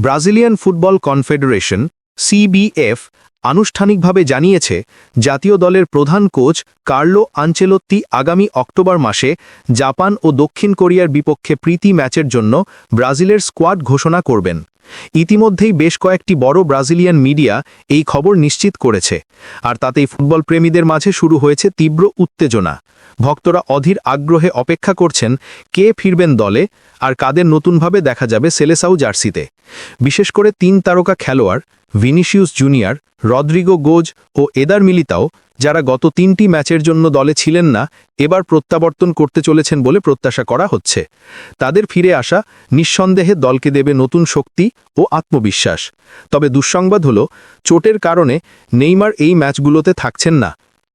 Brazilian football confederation CBF আনুষ্ঠানিকভাবে জানিয়েছে, জাতীয় দলের প্রধান কোচ কার্লো আঞ্চেলোত্তি আগামী অক্টোবর মাসে জাপান ও দক্ষিণ কোরিয়ার বিপক্ষে প্রীতি ম্যাচের জন্য ব্রাজিলের স্কোয়াড ঘোষণা করবেন। ইতিমধ্যেই বেশ কয়েকটি বড় ব্রাজিলিয়ান মিডিয়া এই খবর নিশ্চিত করেছে, আর তাতেই ফুটবল প্রেমীদের মাঝে শুরু হয়েছে তীব্র উত্তেজনা। ভক্তরা অধীর আগ্রহে অপেক্ষা করছেন কে ফিরবেন দলে আর কাদের নতুনভাবে দেখা যাবে সেলেসাউ জার্সিতে। বিশেষ করে তিন তারকা খেলোয়াড় ভিনিসিউস জুনিয়র, রদ্রিগো গোজ ও এদার মিলিতাও যারা গত তিনটি ম্যাচের জন্য দলে ছিলেন না, এবার প্রত্যাবর্তন করতে চলেছেন বলে প্রত্যাশা করা হচ্ছে। তাদের ফিরে আসা নিঃসন্দেহে দলকে দেবে নতুন শক্তি ও আত্মবিশ্বাস। তবে দুঃসংবাদ হল, চোটের কারণে নেইমার এই ম্যাচগুলোতে থাকছেন না।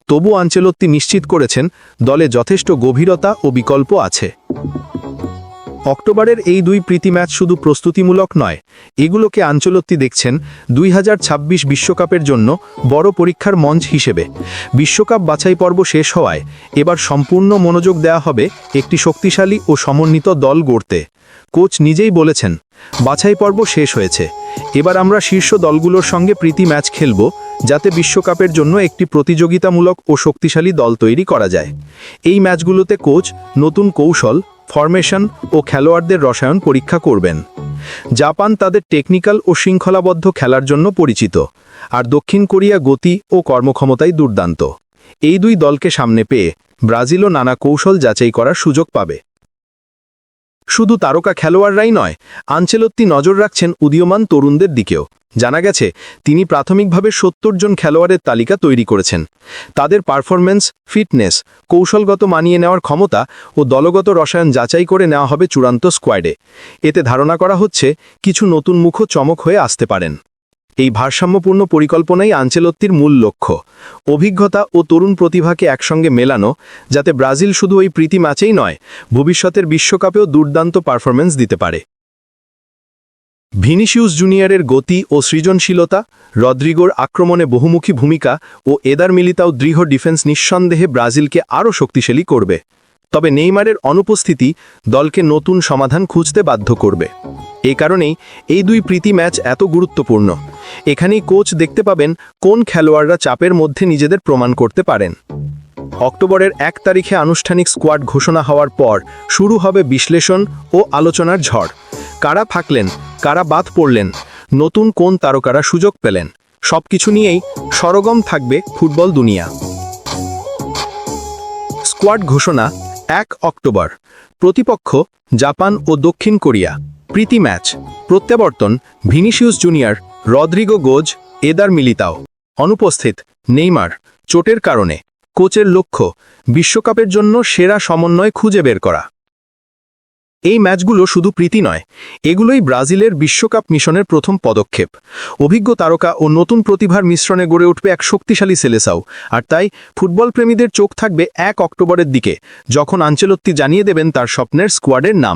তবু আঞ্চেলত্তি নিশ্চিত করেছেন, দলে যথেষ্ট গভীরতা ও বিকল্প আছে। অক্টোবরের এই দুই প্রীতি ম্যাচ শুধু প্রস্তুতিমূলক নয়, এগুলোকে আঞ্চলত্তি দেখছেন দুই বিশ্বকাপের জন্য বড় পরীক্ষার মঞ্চ হিসেবে। বিশ্বকাপ বাছাই পর্ব শেষ হওয়ায় এবার সম্পূর্ণ মনোযোগ দেওয়া হবে একটি শক্তিশালী ও সমন্বিত দল গড়তে। কোচ নিজেই বলেছেন, বাছাই পর্ব শেষ হয়েছে, এবার আমরা শীর্ষ দলগুলোর সঙ্গে প্রীতি ম্যাচ খেলব, যাতে বিশ্বকাপের জন্য একটি প্রতিযোগিতামূলক ও শক্তিশালী দল তৈরি করা যায়। এই ম্যাচগুলোতে কোচ নতুন কৌশল ফরমেশন ও খেলোয়াড়দের রসায়ন পরীক্ষা করবেন। জাপান তাদের টেকনিক্যাল ও শৃঙ্খলাবদ্ধ খেলার জন্য পরিচিত, আর দক্ষিণ কোরিয়া গতি ও কর্মক্ষমতায় দুর্দান্ত। এই দুই দলকে সামনে পেয়ে ব্রাজিলও নানা কৌশল যাচাই করার সুযোগ পাবে। শুধু তারকা খেলোয়াড়রাই নয়, আঞ্চেলত্তি নজর রাখছেন উদীয়মান তরুণদের দিকেও। জানা গেছে, তিনি প্রাথমিকভাবে সত্তর জন খেলোয়াড়ের তালিকা তৈরি করেছেন। তাদের পারফরম্যান্স, ফিটনেস, কৌশলগত মানিয়ে নেওয়ার ক্ষমতা ও দলগত রসায়ন যাচাই করে নেওয়া হবে চূড়ান্ত স্কোয়াডে। এতে ধারণা করা হচ্ছে, কিছু নতুন মুখ চমক হয়ে আসতে পারেন। এই ভারসাম্যপূর্ণ পরিকল্পনাই আঞ্চেলত্তির মূল লক্ষ্য। অভিজ্ঞতা ও তরুণ প্রতিভাকে একসঙ্গে মেলানো, যাতে ব্রাজিল শুধু ওই প্রীতি ম্যাচেই নয়, ভবিষ্যতের বিশ্বকাপেও দুর্দান্ত পারফরমেন্স দিতে পারে। ভিনিসিউস জুনিয়রের গতি ও সৃজনশীলতা, রদ্রিগোর আক্রমণে বহুমুখী ভূমিকা ও এদার মিলিতাও দৃঢ় ডিফেন্স নিঃসন্দেহে ব্রাজিলকে আরও শক্তিশালী করবে। তবে নেইমারের অনুপস্থিতি দলকে নতুন সমাধান খুঁজতে বাধ্য করবে। এ কারণেই এই দুই প্রীতি ম্যাচ এত গুরুত্বপূর্ণ। এখানেই কোচ দেখতে পাবেন কোন খেলোয়াড়রা চাপের মধ্যে নিজেদের প্রমাণ করতে পারেন। অক্টোবরের এক তারিখে আনুষ্ঠানিক স্কোয়াড ঘোষণা হওয়ার পর শুরু হবে বিশ্লেষণ ও আলোচনার ঝড়। কারা ফাঁকলেন কারা বাদ পড়লেন, নতুন কোন তারকারা সুযোগ পেলেন, সবকিছু নিয়েই সরগম থাকবে ফুটবল দুনিয়া। স্কোয়াড ঘোষণা, এক অক্টোবর। প্রতিপক্ষ, জাপান ও দক্ষিণ কোরিয়া। প্রীতি ম্যাচ। প্রত্যাবর্তন, Vinicius Junior, Rodrygo Goes, Eder Militao. অনুপস্থিত, নেইমার। চোটের কারণে। কোচের লক্ষ্য, বিশ্বকাপের জন্য সেরা সমন্বয় খুঁজে বের করা। এই ম্যাচগুলো শুধু প্রীতি নয়, এগুলোই ব্রাজিলের বিশ্বকাপ মিশনের প্রথম পদক্ষেপ। অভিজ্ঞ তারকা ও নতুন প্রতিভার মিশ্রণে গড়ে উঠবে এক শক্তিশালী সেলেসাও। আর তাই ফুটবল প্রেমীদের চোখ থাকবে এক অক্টোবরের দিকে, যখন আঞ্চলত্তি জানিয়ে দেবেন তার স্বপ্নের স্কোয়াডের নাম।